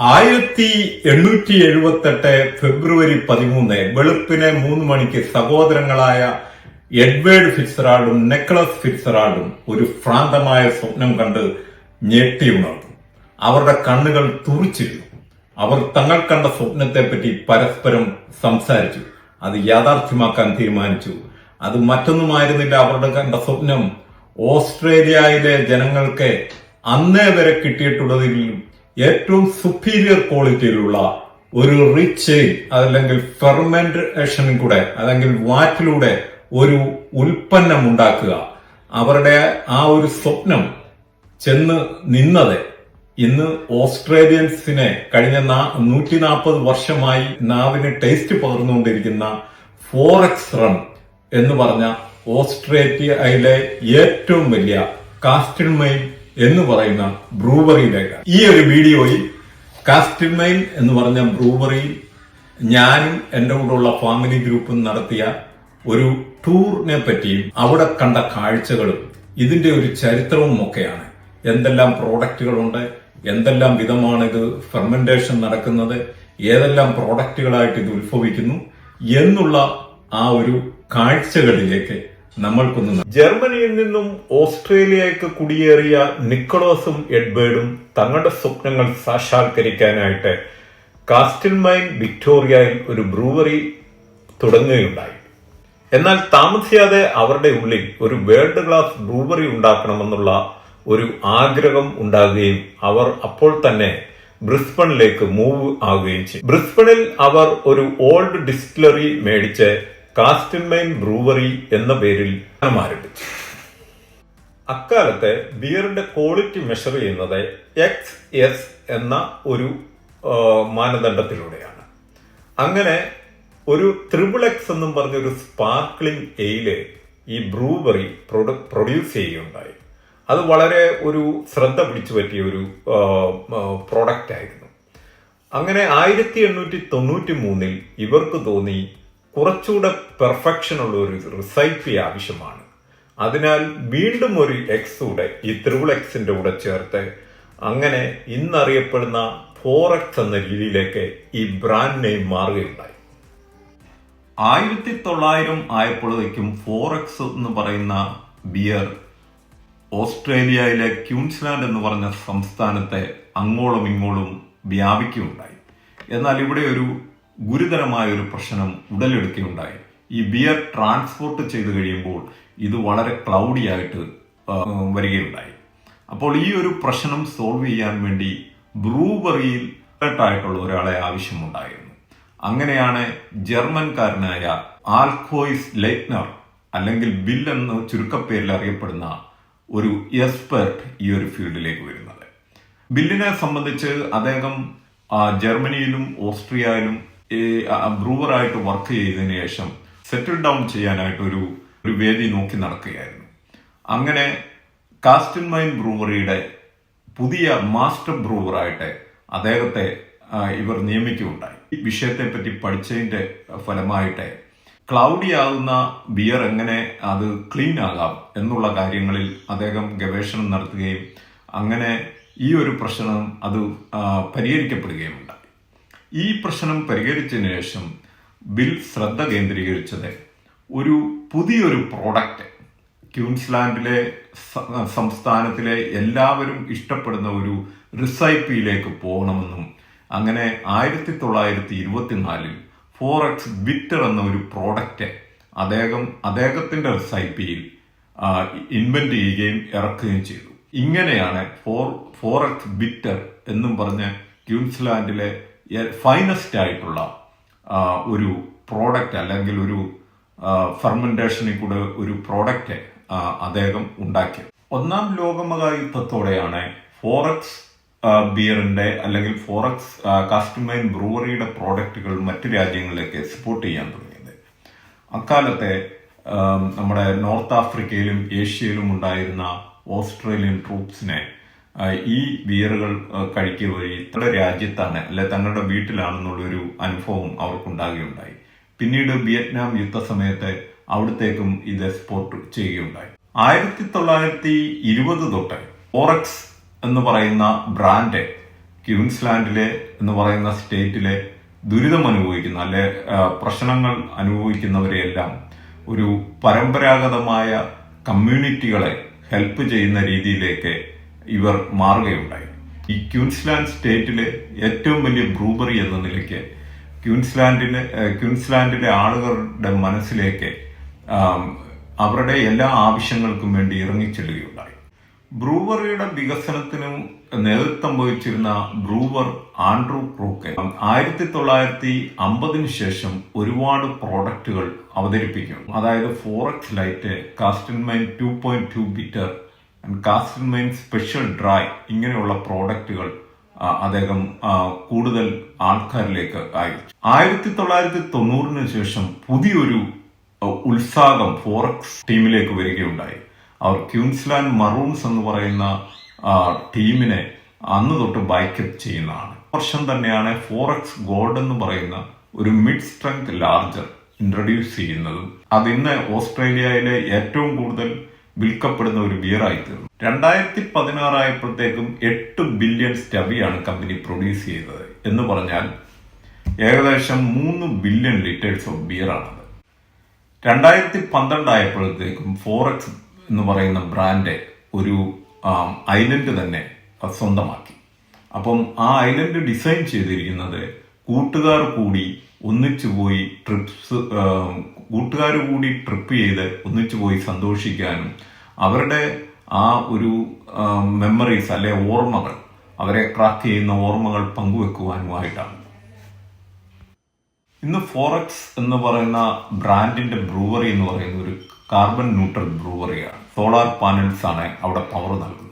ആയിരത്തി എണ്ണൂറ്റി എഴുപത്തെട്ട് ഫെബ്രുവരി പതിമൂന്ന് വെളുപ്പിനെ മൂന്ന് മണിക്ക് സഹോദരങ്ങളായ എഡ്വേർഡ് ഫിറ്റ്സറാൾഡും നെക്ലസ് ഫിറ്റ്സറാൾഡും ഒരു ഭ്രാന്തമായ സ്വപ്നം കണ്ട് ഞെട്ടിയുണർന്നു. അവരുടെ കണ്ണുകൾ തുറിച്ചിരുന്നു. അവർ തങ്ങൾ കണ്ട സ്വപ്നത്തെപ്പറ്റി പരസ്പരം സംസാരിച്ചു. അത് യാഥാർത്ഥ്യമാക്കാൻ തീരുമാനിച്ചു. അത് മറ്റൊന്നുമായിരുന്നില്ല. അവരുടെ കണ്ട സ്വപ്നം ഓസ്ട്രേലിയയിലെ ജനങ്ങൾക്ക് അന്നേ വരെ കിട്ടിയിട്ടുള്ളതിലും ഏറ്റവും സുപ്പീരിയർ ക്വാളിറ്റിയിലുള്ള ഒരു റിച്ച് അതല്ലെങ്കിൽ ഫെർമെന്റേഷനും കൂടെ അല്ലെങ്കിൽ വാറ്റിലൂടെ ഒരു ഉൽപ്പന്നം ഉണ്ടാക്കുക. അവരുടെ ആ ഒരു സ്വപ്നം ചെന്ന് നിന്നത് ഇന്ന് ഓസ്ട്രേലിയൻസിനെ കഴിഞ്ഞ നൂറ്റി നാൽപ്പത് വർഷമായി നാവിന് ടേസ്റ്റ് പകർന്നുകൊണ്ടിരിക്കുന്ന ഫോറക്സ് റൺ എന്ന് പറഞ്ഞ ഓസ്ട്രേലിയയിലെ ഏറ്റവും വലിയ കാസ്റ്റിൻമെയിൻ എന്ന് പറയുന്ന ബ്രൂവറിയിലേക്കാണ് ഈ ഒരു വീഡിയോയിൽ കാസ്റ്റിമൈൻ എന്ന് പറഞ്ഞ ബ്രൂവറിയിൽ ഞാനും എന്റെ കൂടെയുള്ള ഫാമിലി ഗ്രൂപ്പും നടത്തിയ ഒരു ടൂറിനെ പറ്റിയും അവിടെ കണ്ട കാഴ്ചകളും ഇതിന്റെ ഒരു ചരിത്രവും ഒക്കെയാണ്. എന്തെല്ലാം പ്രോഡക്റ്റുകളുണ്ട് എന്തെല്ലാം വിധമാണ് ഇത് ഫെർമെന്റേഷൻ നടക്കുന്നത് ഏതെല്ലാം പ്രോഡക്റ്റുകളായിട്ട് ഇത് ഉത്ഭവിക്കുന്നു എന്നുള്ള ആ ഒരു കാഴ്ചകളിലേക്ക് നമ്മൾക്കൊന്ന് ജർമ്മനിയിൽ നിന്നും ഓസ്ട്രേലിയയ്ക്ക് കുടിയേറിയ നിക്കോളോസും എഡ്വേർഡും തങ്ങളുടെ സ്വപ്നങ്ങൾ സാക്ഷാത്കരിക്കാനായിട്ട് കാസ്റ്റിൽ മൈൻ വിക്ടോറിയയിൽ ഒരു ബ്രൂവറി തുടങ്ങുകയുണ്ടായി. എന്നാൽ താമസിയാതെ അവരുടെ ഉള്ളിൽ ഒരു വേൾഡ് ക്ലാസ് ബ്രൂവറി ഉണ്ടാക്കണമെന്നുള്ള ഒരു ആഗ്രഹം ഉണ്ടാകുകയും അവർ അപ്പോൾ തന്നെ ബ്രിസ്ബണിലേക്ക് മൂവ് ആവുകയും ചെയ്തു. ബ്രിസ്ബണിൽ അവർ ഒരു ഓൾഡ് ഡിസ്റ്റിലറി മേടിച്ച് കാസ്റ്റിൻമൈൻ ബ്രൂവറി എന്ന പേരിൽ ആരംഭിച്ചു. അക്കാലത്തെ ബിയറിന്റെ ക്വാളിറ്റി മെഷർ ചെയ്യുന്നത് എക്സ് എസ് എന്ന ഒരു മാനദണ്ഡത്തിലൂടെയാണ്. അങ്ങനെ ഒരു ത്രിബിൾ എക്സ് എന്നും പറഞ്ഞൊരു സ്പാർക്ലിംഗ് എയിൽ ഈ ബ്രൂവറി പ്രൊഡ്യൂസ് ചെയ്യുകയുണ്ടായി. അത് വളരെ ഒരു ശ്രദ്ധ പിടിച്ചു പറ്റിയ ഒരു പ്രോഡക്റ്റ് ആയിരുന്നു. അങ്ങനെ ആയിരത്തി എണ്ണൂറ്റി തൊണ്ണൂറ്റി മൂന്നിൽ ഇവർക്ക് തോന്നി കുറച്ചുകൂടെ പെർഫെക്ഷൻ ഉള്ള ഒരു റിസൈപ്പി ആവശ്യമാണ്. അതിനാൽ വീണ്ടും ഒരു എക്സ് കൂടെ ഈ ത്രിബിൾ എക്സിന്റെ കൂടെ ചേർത്ത് അങ്ങനെ ഇന്നറിയപ്പെടുന്ന ഫോർ എക്സ് എന്ന രീതിയിലേക്ക് ഈ ബ്രാൻഡ് നെയിം മാറുകയുണ്ടായി. ആയിരത്തി തൊള്ളായിരം ആയപ്പോഴേക്കും ഫോർ എക്സ് എന്ന് പറയുന്ന ബിയർ ഓസ്ട്രേലിയയിലെ ക്യൂൻസ്ലാൻഡ് എന്ന് പറഞ്ഞ സംസ്ഥാനത്തെ അങ്ങോളം ഇങ്ങോളം വ്യാപിക്കുകയുണ്ടായി. എന്നാൽ ഇവിടെ ഒരു ഗുരുതരമായ ഒരു പ്രശ്നം ഉടലെടുക്കുകയുണ്ടായി. ഈ ബിയർ ട്രാൻസ്പോർട്ട് ചെയ്ത് കഴിയുമ്പോൾ ഇത് വളരെ ക്ലൗഡി ആയിട്ട് വരികയുണ്ടായി. അപ്പോൾ ഈ ഒരു പ്രശ്നം സോൾവ് ചെയ്യാൻ വേണ്ടി ബ്രൂബറിയിൽ ആയിട്ടുള്ള ഒരാളെ ആവശ്യമുണ്ടായിരുന്നു. അങ്ങനെയാണ് ജർമ്മൻകാരനായ ആൽക്കോയിസ് ലൈറ്റ്നർ അല്ലെങ്കിൽ ബിൽ എന്ന ചുരുക്കപ്പേരിൽ അറിയപ്പെടുന്ന ഒരു എക്സ്പെർട്ട് ഈ ഒരു ഫീൽഡിലേക്ക് വരുന്നത്. ബില്ലിനെ സംബന്ധിച്ച് അദ്ദേഹം ജർമ്മനിയിലും ഓസ്ട്രിയയിലും ബ്രൂവറായിട്ട് വർക്ക് ചെയ്തതിനു ശേഷം സെറ്റിൽ ഡൗൺ ചെയ്യാനായിട്ട് ഒരു ഒരു വേദി നോക്കി നടക്കുകയായിരുന്നു. അങ്ങനെ കാസ്റ്റിൻ മൈൻ ബ്രൂവറിയുടെ പുതിയ മാസ്റ്റർ ബ്രൂവറായിട്ട് അദ്ദേഹത്തെ ഇവർ നിയമിക്കുകയുണ്ടായി. ഈ വിഷയത്തെ പറ്റി പഠിച്ചതിന്റെ ഫലമായിട്ട് ക്ലൗഡി ആകുന്ന ബിയർ എങ്ങനെ അത് ക്ലീൻ ആകാം എന്നുള്ള കാര്യങ്ങളിൽ അദ്ദേഹം ഗവേഷണം നടത്തുകയും അങ്ങനെ ഈ ഒരു പ്രശ്നം അത് പരിഹരിക്കപ്പെടുകയുമുണ്ട്. ഈ പ്രശ്നം പരിഹരിച്ചതിന് ശേഷം ബിൽ ശ്രദ്ധ കേന്ദ്രീകരിച്ചത് ഒരു പുതിയൊരു പ്രോഡക്റ്റ്. ക്യൂൻസ്ലാൻഡിലെ സംസ്ഥാനത്തിലെ എല്ലാവരും ഇഷ്ടപ്പെടുന്ന ഒരു റിസൈപ്പിയിലേക്ക് പോകണമെന്നും അങ്ങനെ ആയിരത്തി തൊള്ളായിരത്തി ഇരുപത്തിനാലിൽ ഫോർ എക്സ് വിക്ടർ എന്ന ഒരു പ്രോഡക്റ്റ് അദ്ദേഹം അദ്ദേഹത്തിന്റെ റിസൈപ്പിയിൽ ഇൻവെന്റ് ചെയ്യുകയും ഇറക്കുകയും ചെയ്തു. ഇങ്ങനെയാണ് ഫോർ എക്സ് വിക്ടർ എന്നും പറഞ്ഞ് ക്യൂൻസ്ലാൻഡിലെ ഫൈനസ്റ്റ് ആയിട്ടുള്ള ഒരു പ്രോഡക്റ്റ് അല്ലെങ്കിൽ ഒരു ഫെർമെന്റേഷനിൽ കൂടെ ഒരു പ്രോഡക്റ്റ് അദ്ദേഹം ഉണ്ടാക്കിയത്. ഒന്നാം ലോകമഹായുദ്ധത്തോടെയാണ് ഫോറക്സ് ബിയറിന്റെ അല്ലെങ്കിൽ ഫോറക്സ് കസ്റ്റമൈൻ ബ്രൂവറിയുടെ പ്രോഡക്റ്റുകൾ മറ്റു രാജ്യങ്ങളിലേക്ക് എക്സ്പോർട്ട് ചെയ്യാൻ തുടങ്ങിയത്. അക്കാലത്തെ നമ്മുടെ നോർത്ത് ആഫ്രിക്കയിലും ഏഷ്യയിലും ഉണ്ടായിരുന്ന ഓസ്ട്രേലിയൻ ട്രൂപ്സിനെ ഈ ബിയറുകൾ കഴിക്കുക വഴി തങ്ങളുടെ രാജ്യത്താണ് അല്ലെ തങ്ങളുടെ വീട്ടിലാണെന്നുള്ളൊരു അനുഭവം അവർക്കുണ്ടാകുകയുണ്ടായി. പിന്നീട് വിയറ്റ്നാം യുദ്ധസമയത്ത് അവിടത്തേക്കും ഇത് എക്സ്പോർട്ട് ചെയ്യുകയുണ്ടായി. ആയിരത്തി തൊള്ളായിരത്തി ഇരുപത് തൊട്ട് ഓറക്സ് എന്ന് പറയുന്ന ബ്രാൻഡ് ക്യൂൻസ്ലാൻഡിലെ എന്ന് പറയുന്ന സ്റ്റേറ്റിലെ ദുരിതം അനുഭവിക്കുന്ന അല്ലെ പ്രശ്നങ്ങൾ അനുഭവിക്കുന്നവരെയെല്ലാം ഒരു പരമ്പരാഗതമായ കമ്മ്യൂണിറ്റികളെ ഹെൽപ്പ് ചെയ്യുന്ന രീതിയിലേക്ക് ഇവർ മാറുകയുണ്ടായി. ഈ ക്യൂൻസ്ലാൻഡ് സ്റ്റേറ്റിലെ ഏറ്റവും വലിയ ബ്രൂബറി എന്ന നിലയ്ക്ക് ക്യൂൻസ്ലാൻഡിന് ക്യൂൻസ്ലാൻഡിലെ ആളുകളുടെ മനസ്സിലേക്ക് അവരുടെ എല്ലാ ആവശ്യങ്ങൾക്കും വേണ്ടി ഇറങ്ങിച്ചെല്ലുകയുണ്ടായി. ബ്രൂവറിയുടെ വികസനത്തിനും നേതൃത്വം വഹിച്ചിരുന്ന ബ്രൂവർ ആൻഡ്രൂ ക്രൂക്ക് ആയിരത്തി തൊള്ളായിരത്തി അമ്പതിന് ശേഷം ഒരുപാട് പ്രോഡക്റ്റുകൾ അവതരിപ്പിക്കും അതായത് four X light Castlemaine two point two bitter Castlemaine special dry ഇങ്ങനെയുള്ള പ്രോഡക്റ്റുകൾ അദ്ദേഹം കൂടുതൽ ആൾക്കാരിലേക്ക് അയച്ചു. ആയിരത്തി തൊള്ളായിരത്തി തൊണ്ണൂറിന് ശേഷം പുതിയൊരു ഉത്സാഹം ഫോറക്സ് ടീമിലേക്ക് വരികയുണ്ടായി. അവർ ക്യൂൻസ്ലാൻഡ് മറൂൺസ് എന്ന് പറയുന്ന ടീമിനെ അന്ന് തൊട്ട് ബൈക്കപ്പ് ചെയ്യുന്നതാണ്. വർഷം തന്നെയാണ് ഫോറക്സ് ഗോൾഡ് എന്ന് പറയുന്ന ഒരു മിഡ് സ്ട്രെങ്ത് ലാർജർ ഇൻട്രൊഡ്യൂസ് ചെയ്യുന്നതും. അത് ഇന്ന് ഓസ്ട്രേലിയയിലെ ഏറ്റവും കൂടുതൽ വിൽക്കപ്പെടുന്ന ഒരു ബിയറായി തീർന്നു രണ്ടായിരത്തി പതിനാറായപ്പോഴത്തേക്കും എട്ട് ബില്യൺ സ്റ്റബിയാണ് കമ്പനി പ്രൊഡ്യൂസ് ചെയ്തത് എന്ന് പറഞ്ഞാൽ ഏകദേശം മൂന്ന് ബില്യൺ ലിറ്റേഴ്സ് ഓഫ് ബിയറാണത് രണ്ടായിരത്തി പന്ത്രണ്ടായപ്പോഴത്തേക്കും ഫോറക്സ് എന്ന് പറയുന്ന ബ്രാൻഡ് ഒരു ഐലൻഡ് തന്നെ സ്വന്തമാക്കി. അപ്പം ആ ഐലൻഡ് ഡിസൈൻ ചെയ്തിരിക്കുന്നത് കൂട്ടുകാർ കൂടി ഒന്നിച്ചു പോയി ട്രിപ്സ് കൂട്ടുകാർ കൂടി ട്രിപ്പ് ചെയ്ത് ഒന്നിച്ചു പോയി സന്തോഷിക്കാനും അവരുടെ ആ ഒരു മെമ്മറീസ് അല്ലെ ഓർമ്മകൾ അവരെ ക്രാക്ക് ചെയ്യുന്ന ഓർമ്മകൾ പങ്കുവെക്കുവാനുമായിട്ടാണ്. ഇന്ന് ഫോറക്സ് എന്ന് പറയുന്ന ബ്രാൻഡിന്റെ ബ്രൂവറി എന്ന് പറയുന്ന ഒരു കാർബൺ ന്യൂട്രൽ ബ്രൂവറിയാണ് സോളാർ പാനൽസ് ആണ് അവിടെ പവർ നൽകുന്നത്.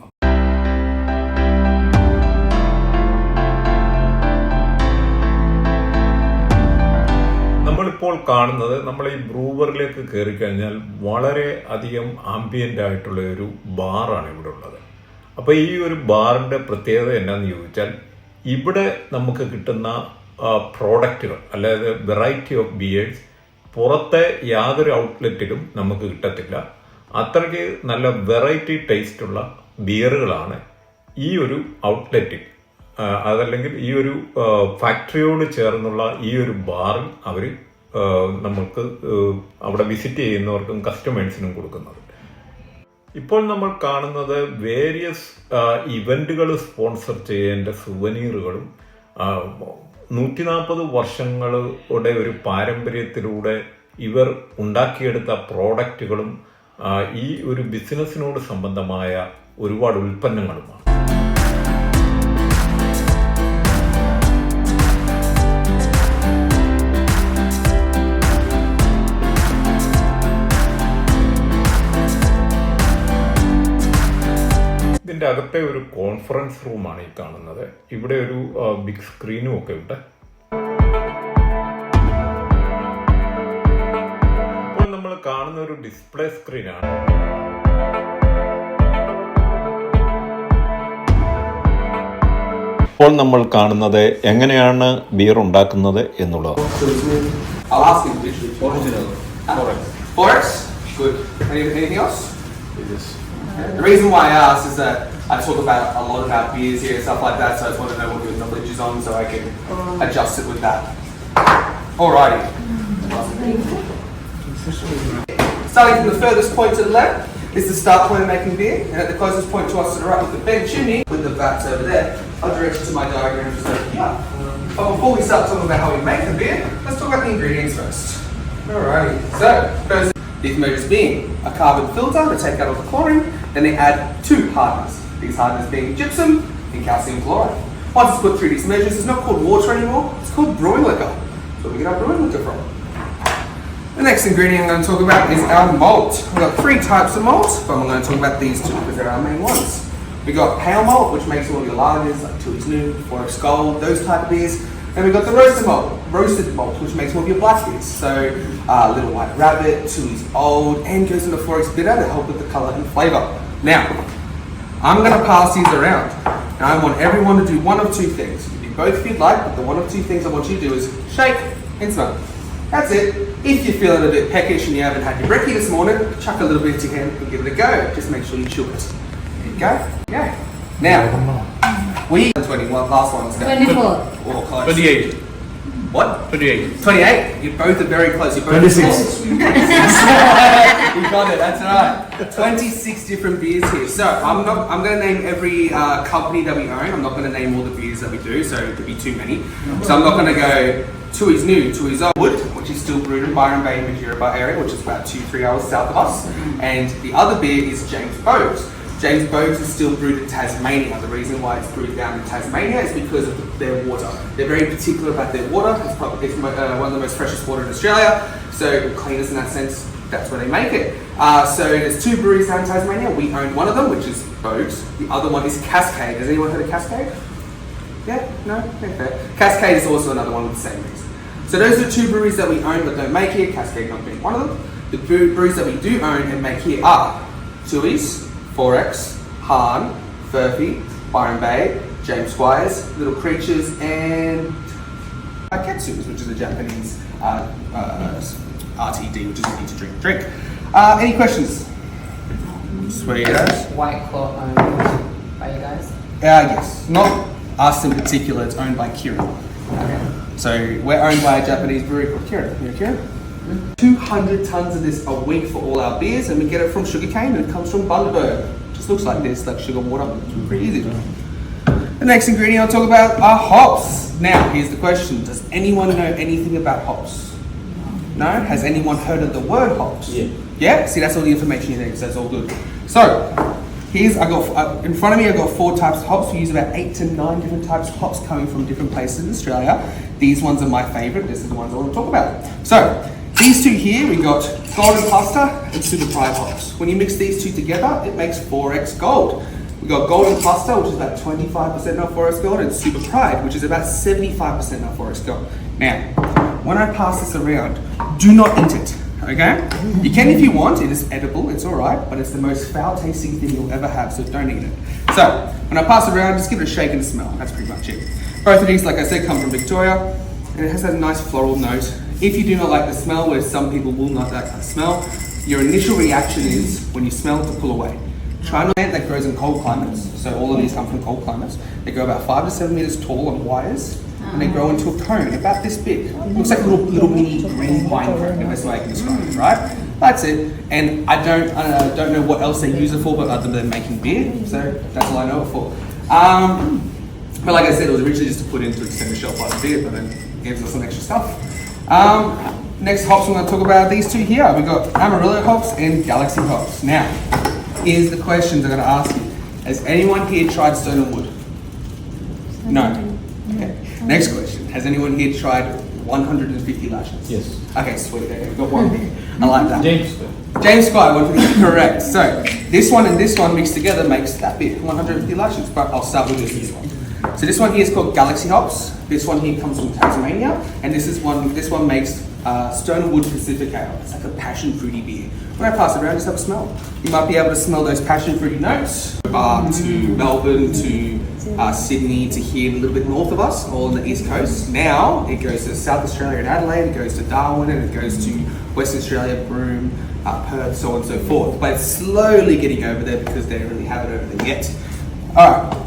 നമ്മളിപ്പോൾ കാണുന്നത് നമ്മൾ ഈ ബ്രൂവറിലേക്ക് കയറി കഴിഞ്ഞാൽ വളരെ അധികം ആംബിയന്റ് ആയിട്ടുള്ള ഒരു ബാറാണ് ഇവിടെ ഉള്ളത്. അപ്പോൾ ഈ ഒരു ബാറിന്റെ പ്രത്യേകത എന്നാന്ന് ചോദിച്ചാൽ ഇവിടെ നമുക്ക് കിട്ടുന്ന പ്രോഡക്റ്റുകൾ അതായത് വെറൈറ്റി ഓഫ് ബിയേഴ്സ് പുറത്തെ യാതൊരു ഔട്ട്ലെറ്റിലും നമുക്ക് കിട്ടത്തില്ല. അത്രയ്ക്ക് നല്ല വെറൈറ്റി ടേസ്റ്റ് ഉള്ള ബിയറുകളാണ് ഈ ഒരു ഔട്ട്ലെറ്റിൽ. അതല്ലെങ്കിൽ ഈ ഒരു ഫാക്ടറിയോട് ചേർന്നുള്ള ഈ ഒരു ബാറിൽ അവർ നമുക്ക് അവിടെ വിസിറ്റ് ചെയ്യുന്നവർക്കും കസ്റ്റമേഴ്സിനും കൊടുക്കുന്നത്. ഇപ്പോൾ നമ്മൾ കാണുന്നത് വേരിയസ് ഇവന്റുകൾ സ്പോൺസർ ചെയ്യേണ്ട സുവനീറുകളും നൂറ്റി നാൽപ്പത് വർഷങ്ങളുടെ ഒരു പാരമ്പര്യത്തിലൂടെ ഇവർ ഉണ്ടാക്കിയെടുത്ത പ്രോഡക്റ്റുകളും ഈ ഒരു ബിസിനസ്സിനോട് സംബന്ധമായ ഒരുപാട് ഉൽപ്പന്നങ്ങളുമാണ്. ഇതിന്റെ അകത്തെ ഒരു കോൺഫറൻസ് റൂമാണ് ഈ കാണുന്നത്. ഇവിടെ ഒരു ബിഗ് സ്ക്രീനും ഒക്കെ ഉണ്ട്. ഇപ്പോൾ നമ്മൾ കാണുന്ന ഒരു ഡിസ്പ്ലേ സ്ക്രീനാണ്. ഇപ്പോൾ നമ്മൾ കാണുന്നത് എങ്ങനെയാണ് ബിയർ ഉണ്ടാക്കുന്നത് എന്നുള്ളത്? The reason why I asked is that I talk about a lot about beers here and stuff like that, so I just want to know what your knowledge is on so I can oh. adjust it with that. Alrighty. Starting from the furthest point to the left is the start point of making beer, and at the closest point to us to the right with the bed chimney, with the vats over there, I'll direct you to my diagram just over here. But before we start talking about how we make the beer, let's talk about the ingredients first. Alrighty, so first these measures being a carbon filter to take out all the chlorine, then they add two hardeners. These hardeners being gypsum and calcium chloride. Once it's put through these measures, it's not called water anymore, it's called brewing liquor. Where we get our brewing liquor from. The next ingredient I'm going to talk about is our malt. We've got three types of malt, but I'm going to talk about these two because they're our main ones. We've got pale malt, which makes all your lagers like Tilly's New, Forex Gold, those type of beers. And we've got the roasted malt, roasted malt, which makes all of your black beers. So uh, Little White Rabbit, Tilly's Old, and goes into Forex Bitter to help with the colour and flavour. Now, I'm going to pass these around. Now, I want everyone to do one of two things. You can do both if you'd like, but the one of two things I want you to do is shake and smell. That's it. If you're feeling a bit peckish and you haven't had your brekkie this morning, chuck a little bit into your hand and give it a go. Just make sure you chew it. There you go. Yeah. Now, We 21 last one's go. 24. Or close. 28. What? 28. 28. You both are very close. You both 26. you got it. That's right. 26 different beers here. So I'm not. I'm going to name every uh, company that we own. I'm not going to name all the beers that we do. So it could be too many. So I'm not going to go. Tui's new, Tui's old, Wood, which is still brewed in Byron Bay, Majoraba area, which is about two, three hours south of us. And the other beer is James Bogues. James Bogues is still brewed in Tasmania. The reason why it's brewed down in Tasmania is because of their water. They're very particular about their water. It's, probably, it's uh, one of the most freshest water in Australia, so cleanest in that sense. That's where they make it. Uh, so there's two breweries down in Tasmania. We own one of them, which is Bogues. The other one is Cascade. Has anyone heard of Cascade? Yeah? No? Okay. Cascade is also another one with the same reason. So those are two breweries that we own but don't make here, Cascade not being one of them. The breweries that we do own and make here are Tui's, Forex, Han, Furphy, Byron Bay, James Squires, Little Creatures, and Ketsu's, which is a Japanese uh, uh, RTD, which is ready to drink. Drink. Uh, any questions? Sweet as. White Claw owned by you guys. Uh, yes, not us in particular. It's owned by Kirin. So we're owned by a Japanese brewery called Kirin. You know Kirin? 200 tons of this a week for all our beers, and we get it from sugarcane, and it comes from Bundaberg. Just looks like this, like sugar water. Pretty easy. The next ingredient I'll talk about are hops. Now, here's the question: Does anyone know anything about hops? No? Has anyone heard of the word hops? Yeah. Yeah? See, that's all the information you need, so that's all good. So, here's, I got, uh, in front of me, I've got four types of hops. We use about eight to nine different types of hops coming from different places in Australia. These ones are my favorite. This is the ones I want to talk about. So, these two here, we got Golden Cluster and Super Pride hops. When you mix these two together, it makes 4x gold. We got Golden Cluster, which is about 25% of 4x gold, and Super Pride, which is about 75% of 4x gold. Now, when I pass this around, do not eat it. Okay? You can if you want, it is edible, it's alright, but it's the most foul tasting thing you'll ever have, so don't eat it. So, when I pass it around, just give it a shake and a smell. That's pretty much it. Both of these, like I said, come from Victoria, and it has that nice floral note. If you do not like the smell, where some people will not like the smell, your initial reaction is when you smell to pull away. Try plant that grows in cold climates. So all of these come from cold climates. They grow about five to seven meters tall on wires, and they grow into a cone about this big. Looks like a little little mini green pine cone. The best way I can describe it, right? That's it. And I don't I don't know what else they use it for, but other than making beer. So that's all I know it for. Um, but like I said, it was originally just to put in to extend the shelf life of beer, but then gives us some extra stuff. Um, next hops we're going to talk about are these two here. We've got Amarillo hops and Galaxy hops. Now, here's the questions I'm going to ask you. Has anyone here tried Stone and Wood? No. Okay. Next question. Has anyone here tried 150 lashes? Yes. Okay, sweet. Okay, we've got one here. I like that. James. James Squire, 150, correct. So this one and this one mixed together makes that bit, 150 lashes. But I'll start with this one. So this one here is called Galaxy Hops. This one here comes from Tasmania, and this is one. This one makes uh, Stonewood Pacific Ale. It's like a passion fruity beer. When I pass it around, just have a smell. You might be able to smell those passion fruity notes. Uh, to Melbourne, to uh, Sydney, to here a little bit north of us, all on the east coast. Now it goes to South Australia and Adelaide. It goes to Darwin, and it goes to Western Australia, Broome, uh, Perth, so on and so forth. But it's slowly getting over there because they don't really have it over there yet. All right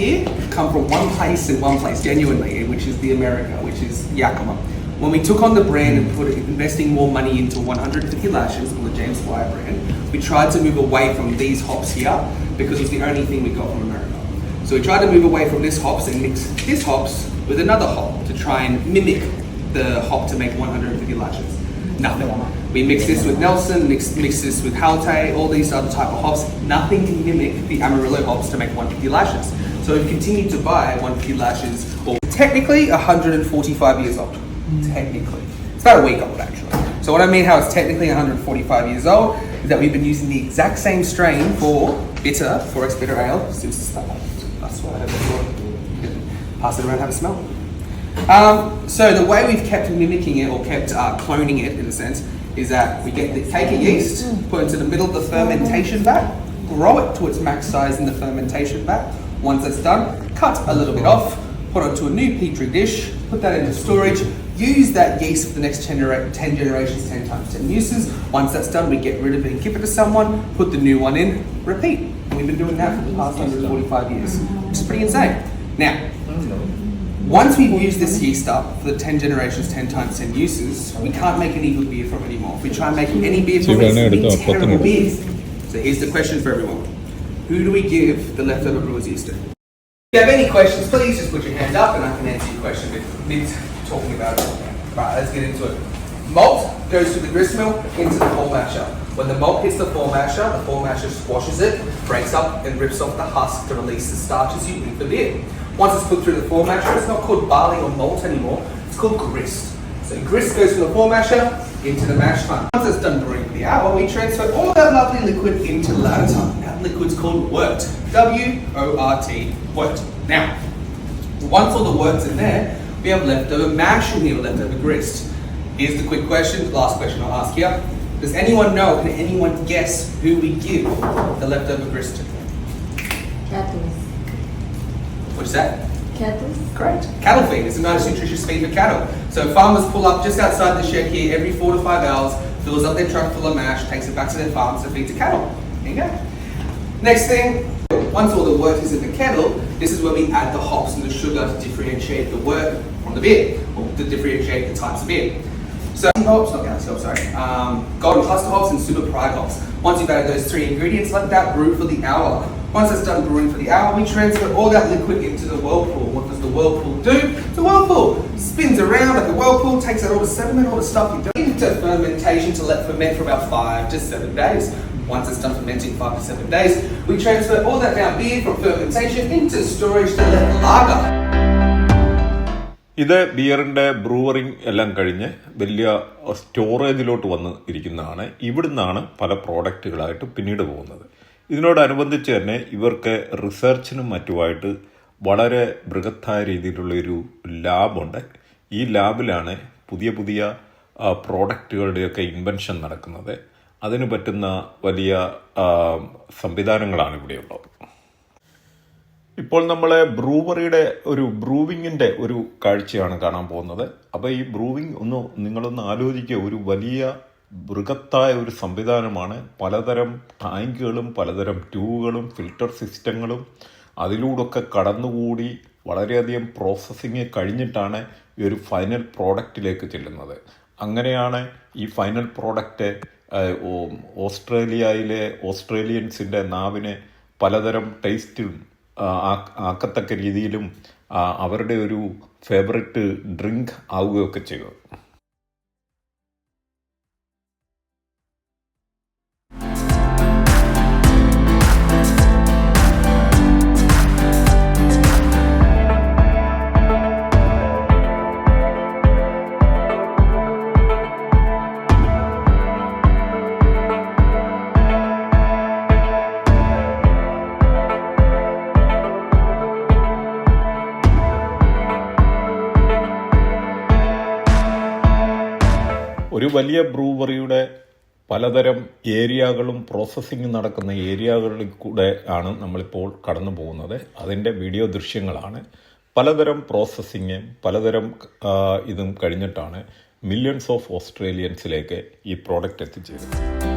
here come from one place and one place genuinely, which is the America, which is Yakima. When we took on the brand and put investing more money into 150 lashes on the James Squire brand, we tried to move away from these hops here because it was the only thing we got from America. So we tried to move away from this hops and mix this hops with another hop to try and mimic the hop to make 150 lashes. Nothing. We mix this with Nelson, mix, mix this with Halte, all these other type of hops. Nothing can mimic the Amarillo hops to make 150 lashes. So we've continued to buy 150 lashes, or technically 145 years old. Technically. It's about a week old actually. So what I mean how it's technically 145 years old is that we've been using the exact same strain for bitter, Forex bitter ale since the start. That's why I have. Pass it around, have a smell. Um, so the way we've kept mimicking it or kept uh, cloning it in a sense is that we get the cake of yeast, put it into the middle of the fermentation vat, grow it to its max size in the fermentation vat. Once that's done, cut a little bit off, put it onto a new petri dish, put that into storage, use that yeast for the next 10, genera- 10 generations, 10 times 10 uses. Once that's done, we get rid of it and give it to someone, put the new one in, repeat. And we've been doing that for the past 145 years, which is pretty insane. Now, once we've used this yeast up for the 10 generations, 10 times 10 uses, we can't make any good beer from it anymore. If we try and make any beer from it, it's terrible beers. So here's the question for everyone. Who do we give the leftover brewer's to? If you have any questions, please just put your hand up and I can answer your question mid talking about it. Right, let's get into it. Malt goes through the grist mill into the full masher. When the malt hits the full masher, the full masher squashes it, breaks up and rips off the husk to release the starches you need for beer. Once it's put through the full masher, it's not called barley or malt anymore, it's called grist. So grist goes from the full masher into the mash tun. Once it's done brewing for the hour, we transfer all that lovely liquid into ladder. That liquid's called wort. W-O-R-T, wort. Now, once all the wort's in there, we have leftover mash and we have leftover grist. Here's the quick question, last question I'll ask here. Does anyone know, can anyone guess who we give the leftover grist to? Cattle. What's that? Cattle. Correct. Cattle feed. It's the most nutritious feed for cattle. So farmers pull up just outside the shed here every four to five hours, fills up their truck full of mash, takes it back to their farms to feed to cattle. There you go. Next thing, once all the wort is in the kettle, this is where we add the hops and the sugar to differentiate the wort from the beer, or to differentiate the types of beer. So hops, not galaxy hops, sorry, um, golden cluster hops and super pride hops. Once you've added those three ingredients, let that brew for the hour. Once it's done brewing for the hour, we transfer all that liquid into the whirlpool. What does the whirlpool do? The whirlpool spins around like the whirlpool, takes out all the sediment, all the stuff you don't into fermentation to let ferment for about five to seven days. Once it's done fermenting five to seven days, we transfer all that down beer from fermentation into storage to let lager. ഇത് ബിയറിന്റെ ബ്രൂവറിങ് എല്ലാം കഴിഞ്ഞ് വലിയ സ്റ്റോറേജിലോട്ട് വന്ന് ഇരിക്കുന്നതാണ് ഇവിടുന്നാണ് പല പ്രോഡക്റ്റുകളായിട്ട് പിന്നീട് പോകുന്നത് ഇതിനോടനുബന്ധിച്ച് തന്നെ ഇവർക്ക് റിസർച്ചിനും മറ്റുമായിട്ട് വളരെ ബൃഹത്തായ രീതിയിലുള്ളൊരു ലാബുണ്ട്. ഈ ലാബിലാണ് പുതിയ പുതിയ പ്രോഡക്റ്റുകളുടെയൊക്കെ ഇൻവെൻഷൻ നടക്കുന്നത്. അതിന് പറ്റുന്ന വലിയ സംവിധാനങ്ങളാണ് ഇവിടെയുള്ളത്. ഇപ്പോൾ നമ്മൾ ബ്രൂവറിയുടെ ഒരു ബ്രൂവിങ്ങിന്റെ ഒരു കാഴ്ചയാണ് കാണാൻ പോകുന്നത്. അപ്പോൾ ഈ ബ്രൂവിങ് ഒന്ന് നിങ്ങളൊന്ന് ആലോചിക്കുക. ഒരു വലിയ ബൃഹത്തായ ഒരു സംവിധാനമാണ് പലതരം ടാങ്കുകളും പലതരം ട്യൂബുകളും ഫിൽട്ടർ സിസ്റ്റങ്ങളും അതിലൂടെയൊക്കെ കടന്നുകൂടി വളരെയധികം പ്രോസസ്സിങ് കഴിഞ്ഞിട്ടാണ് ഈ ഒരു ഫൈനൽ പ്രോഡക്റ്റിലേക്ക് ചെല്ലുന്നത്. അങ്ങനെയാണ് ഈ ഫൈനൽ പ്രോഡക്റ്റ് ഓസ്ട്രേലിയയിലെ ഓസ്ട്രേലിയൻസിന്റെ നാവിന് പലതരം ടേസ്റ്റും ആക്കത്തക്ക രീതിയിലും അവരുടെ ഒരു ഫേവററ്റ് ഡ്രിങ്ക് ആവുകയൊക്കെ ചെയ്തു. വലിയ ബ്രൂവറിയുടെ പലതരം ഏരിയകളും പ്രോസസ്സിംഗ് നടക്കുന്ന ഏരിയകളിൽ കൂടെ ആണ് നമ്മളിപ്പോൾ കടന്നു പോകുന്നത്. അതിന്റെ വീഡിയോ ദൃശ്യങ്ങളാണ്. പലതരം പ്രോസസ്സിങ് പലതരം ഇതും കഴിഞ്ഞിട്ടാണ് മില്യൺസ് ഓഫ് ഓസ്ട്രേലിയൻസിലേക്ക് ഈ പ്രോഡക്റ്റ് എത്തിച്ചേരുന്നത്.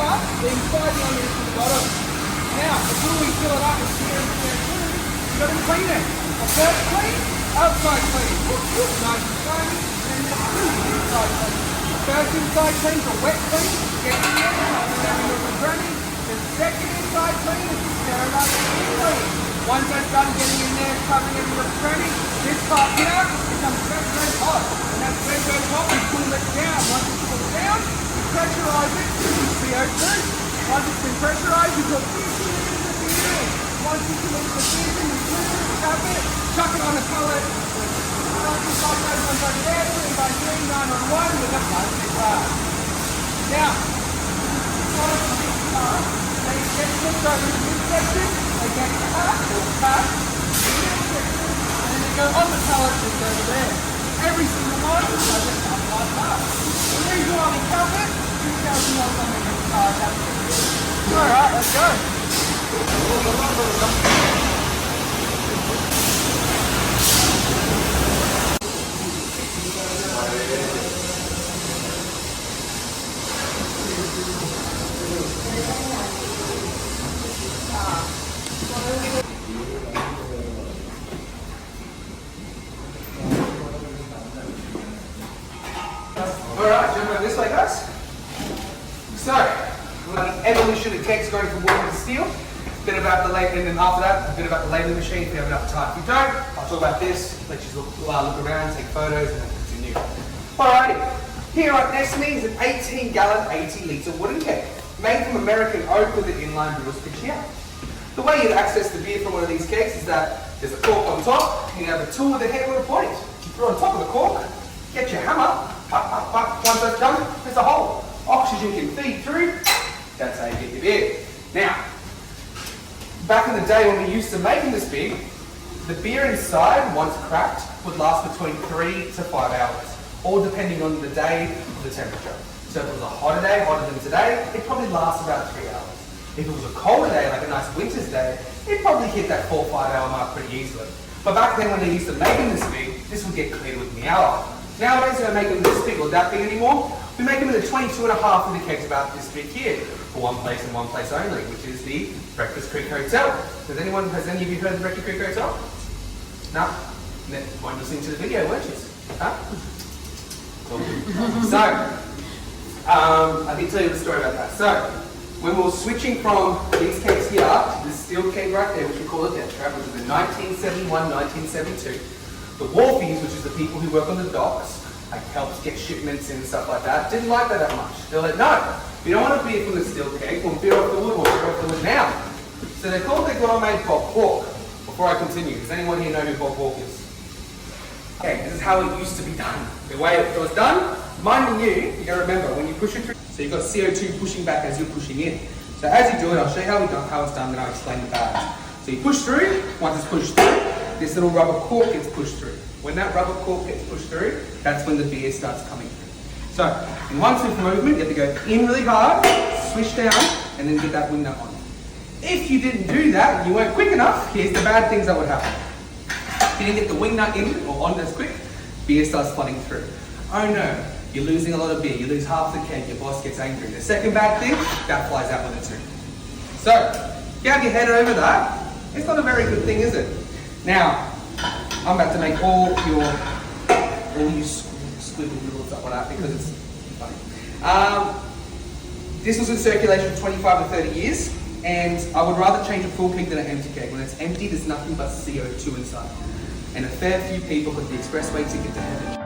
The spinner being slightly underneath the bottom. Now, before we fill it up and and steer through, you've got to clean it. A first clean, outside clean. Whoop, whoop, nice and shiny, and then inside clean. First inside clean, a wet clean, get in there, then we look at granny, then Check it inside clean you care about it clean. Once that's done getting in there, covering it with a this part here becomes very, very hot. And that very, very hot, we cool it down. Once it's cooled down, we pressurize it the output. Once it's been pressurized, you put 15 inches of the. Once you can make the season, you flip it, cap it, chuck it on a pellet. that one on the air, 25 green, 9 on 1 with a plastic bar. Now, they get they get and they go on the. Every single one. 아, 거 talk about this, let you look, uh, look around, take photos, and then continue. Alrighty, here right next to me is an 18 gallon, 80 litre wooden keg, made from American oak with an inline brewers pitch. The way you access the beer from one of these kegs is that there's a cork on top, you have a tool with a head with a point. You put it on top of the cork, get your hammer, pop, pop, pop. Once that's done, there's a hole. Oxygen can feed through. That's how you get your beer. Now, back in the day when we used to making this beer, the beer inside, once cracked, would last between three to five hours, all depending on the day, and the temperature. So if it was a hotter day, hotter than today, it probably lasts about three hours. If it was a colder day, like a nice winter's day, it probably hit that four or five hour mark pretty easily. But back then when they used to making this beer, this would get cleared within the hour. Nowadays we don't make them this big or that big anymore. We make them in the 22 and a half the kegs about this big here, for one place and one place only, which is the Breakfast Creek Hotel. Has anyone, has any of you heard of the Breakfast Creek Hotel? No? Ne- weren't listening to the video, weren't you? Huh? So, um, I can tell you the story about that. So, when we were switching from these kegs here to this steel keg right there, which we call a death trap, which was in 1971, 1972, the wharfies, which is the people who work on the docks, like helps get shipments in and stuff like that, didn't like that that much. They're like, no, we don't want to beer from the steel keg, we'll beer off the wood, we'll beer off the wood now. So they called their made Bob Hawke. Before I continue, does anyone here know who Bob Hawke is? Okay, this is how it used to be done. The way it was done, minding you, you gotta remember, when you push it through, so you've got CO2 pushing back as you're pushing in. So as you do it, I'll show you how, we done, how it's done, then I'll explain the bags. So you push through, once it's pushed through, this little rubber cork gets pushed through. When that rubber cork gets pushed through, that's when the beer starts coming through. So, in one swift movement, you have to go in really hard, swish down, and then get that window on. If you didn't do that, you weren't quick enough, here's the bad things that would happen. You didn't get the wing nut in or on as quick, beer starts flooding through. Oh no, you're losing a lot of beer. You lose half the keg. Your boss gets angry. The second bad thing, that flies out with it too. So, if you have your head over that, it's not a very good thing, is it? Now, I'm about to make all your all you squibble little stuff like that because it's funny. Um, this was in circulation for 25 or 30 years, and I would rather change a full keg than an empty keg. When it's empty, there's nothing but CO2 inside. And a fair few people have the expressway ticket to heaven.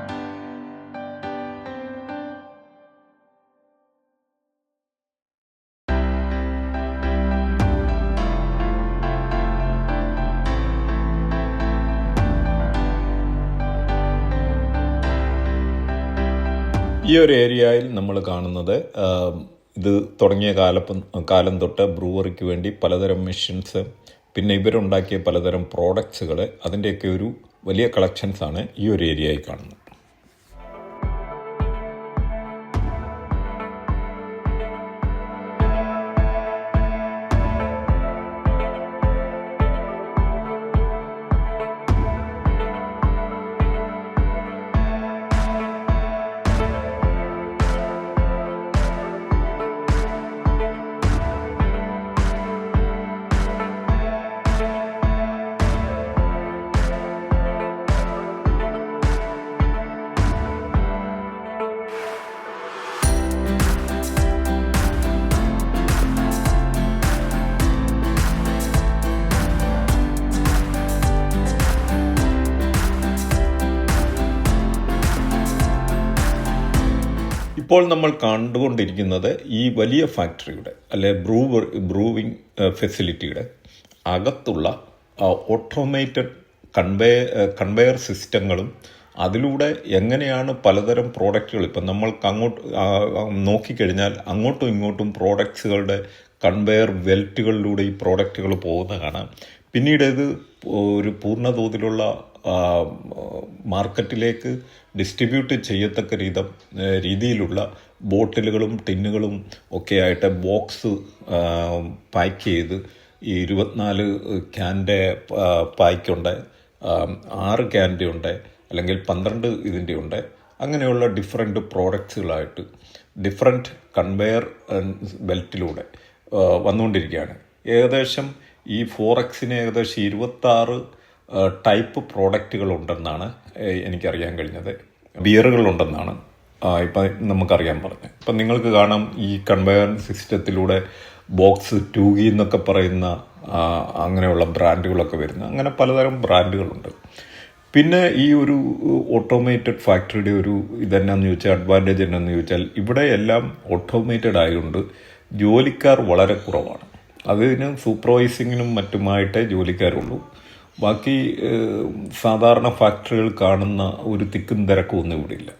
ഈ ഒരു ഏരിയയിൽ നമ്മൾ കാണുന്നത് ഇത് തുടങ്ങിയ കാലപ്പം കാലം തൊട്ട് ബ്രൂവറിക്ക് വേണ്ടി പലതരം മെഷീൻസ് പിന്നെ ഇവരുണ്ടാക്കിയ പലതരം പ്രോഡക്ട്സുകൾ അതിന്റെയൊക്കെ ഒരു വലിയ കളക്ഷൻസാണ് ഈ ഒരു ഏരിയയിൽ കാണുന്നത്. ഇപ്പോൾ നമ്മൾ കണ്ടുകൊണ്ടിരിക്കുന്നത് ഈ വലിയ ഫാക്ടറിയുടെ അല്ലെ ബ്രൂവർ ബ്രൂവിങ് ഫെസിലിറ്റിയുടെ അകത്തുള്ള ഓട്ടോമേറ്റഡ് കൺവേ കൺവെയർ സിസ്റ്റങ്ങളും അതിലൂടെ എങ്ങനെയാണ് പലതരം പ്രോഡക്റ്റുകൾ ഇപ്പം നമ്മൾക്ക് അങ്ങോട്ട് നോക്കിക്കഴിഞ്ഞാൽ അങ്ങോട്ടും ഇങ്ങോട്ടും പ്രോഡക്ട്സുകളുടെ കൺവെയർ വെൽറ്റുകളിലൂടെ ഈ പ്രോഡക്റ്റുകൾ പോകുന്ന കാണാം. പിന്നീട് ഇത് ഒരു പൂർണ തോതിലുള്ള ആ, മാർക്കറ്റിലേക്ക് ഡിസ്ട്രിബ്യൂട്ട് ചെയ്യത്തക്ക രീതം രീതിയിലുള്ള ബോട്ടിലുകളും ടിന്നുകളും ഒക്കെ ആയിട്ട് ബോക്സ് പാക്ക് ചെയ്ത് ഈ ഇരുപത്തിനാല് ക്യാന്റെ പായ്ക്കുണ്ട് ആറ് ക്യാന്റെ ഉണ്ട് അല്ലെങ്കിൽ പന്ത്രണ്ട് ഇതിന്റെ ഉണ്ട് അങ്ങനെയുള്ള ഡിഫറെന്റ് പ്രോഡക്റ്റ്സുകളായിട്ട് ഡിഫറെന്റ് കൺവെയർ ബെൽറ്റിലൂടെ വന്നുകൊണ്ടിരിക്കുകയാണ്. ഏകദേശം ഈ ഫോറക്സിന് ഏകദേശം ഇരുപത്താറ് ടൈപ്പ് പ്രോഡക്റ്റുകൾ ഉണ്ടെന്നാണ് എനിക്കറിയാൻ കഴിഞ്ഞത്. ബിയറുകളുണ്ടെന്നാണ് ഇപ്പം നമുക്കറിയാൻ പറഞ്ഞത്. ഇപ്പം നിങ്ങൾക്ക് കാണാം ഈ കൺവെയർ സിസ്റ്റത്തിലൂടെ ബോക്സ് ടൂഗി എന്നൊക്കെ പറയുന്ന അങ്ങനെയുള്ള ബ്രാൻഡുകളൊക്കെ വരുന്നത്. അങ്ങനെ പലതരം ബ്രാൻഡുകളുണ്ട്. പിന്നെ ഈ ഒരു ഓട്ടോമേറ്റഡ് ഫാക്ടറിയുടെ ഒരു ഇതെന്നാന്ന് ചോദിച്ചാൽ അഡ്വാന്റേജ് എന്നാന്ന് ചോദിച്ചാൽ ഇവിടെ എല്ലാം ഓട്ടോമേറ്റഡ് ആയതുകൊണ്ട് ജോലിക്കാർ വളരെ കുറവാണ്. അതിന് സൂപ്പർവൈസിങ്ങിനും മറ്റുമായിട്ടേ ജോലിക്കാരുള്ളൂ. ബാക്കി സാധാരണ ഫാക്ടറികൾ കാണുന്ന ഒരു തിക്കും തിരക്കും ഒന്നും ഇവിടെ ഇല്ല.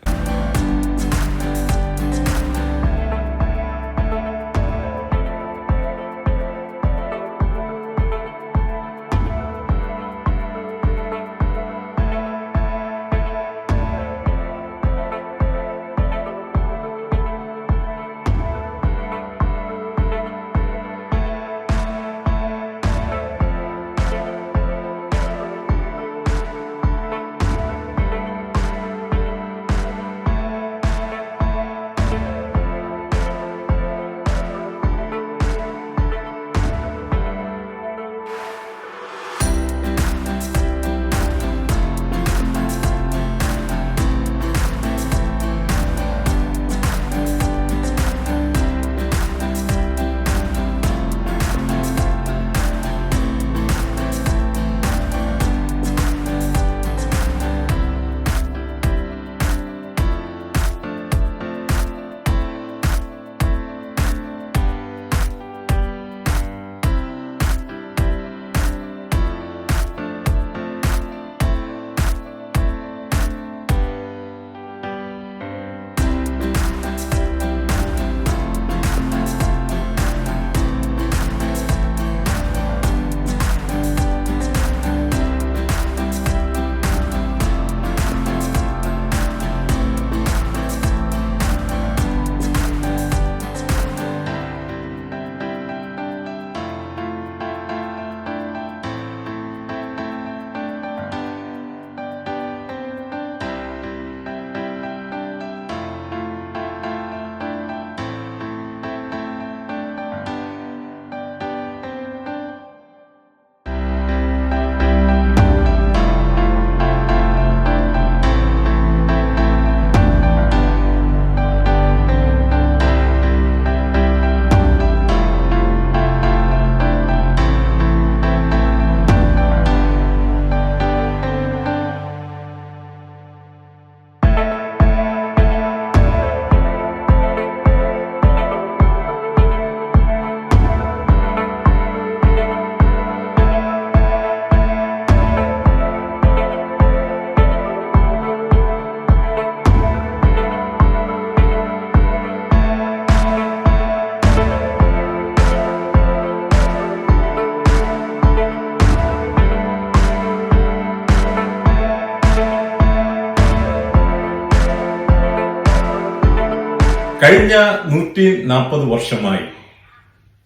കഴിഞ്ഞ നൂറ്റി നാൽപ്പത് വർഷമായി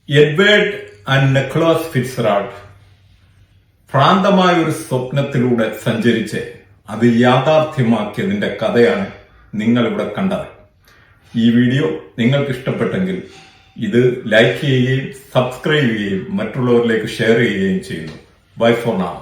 എഡ്വേർഡ് ആൻഡ് നെക്ലോസ് ഫിറ്റ്സറാൾഡ് ഭ്രാന്തമായ ഒരു സ്വപ്നത്തിലൂടെ സഞ്ചരിച്ച് അത് യാഥാർത്ഥ്യമാക്കിയതിന്റെ കഥയാണ് നിങ്ങൾ ഇവിടെ കണ്ടത്. ഈ വീഡിയോ നിങ്ങൾക്ക് ഇഷ്ടപ്പെട്ടെങ്കിൽ ഇത് ലൈക്ക് ചെയ്യുകയും സബ്സ്ക്രൈബ് ചെയ്യുകയും മറ്റുള്ളവരിലേക്ക് ഷെയർ ചെയ്യുകയും ചെയ്യുന്നു. ബൈ ഫോർ നാം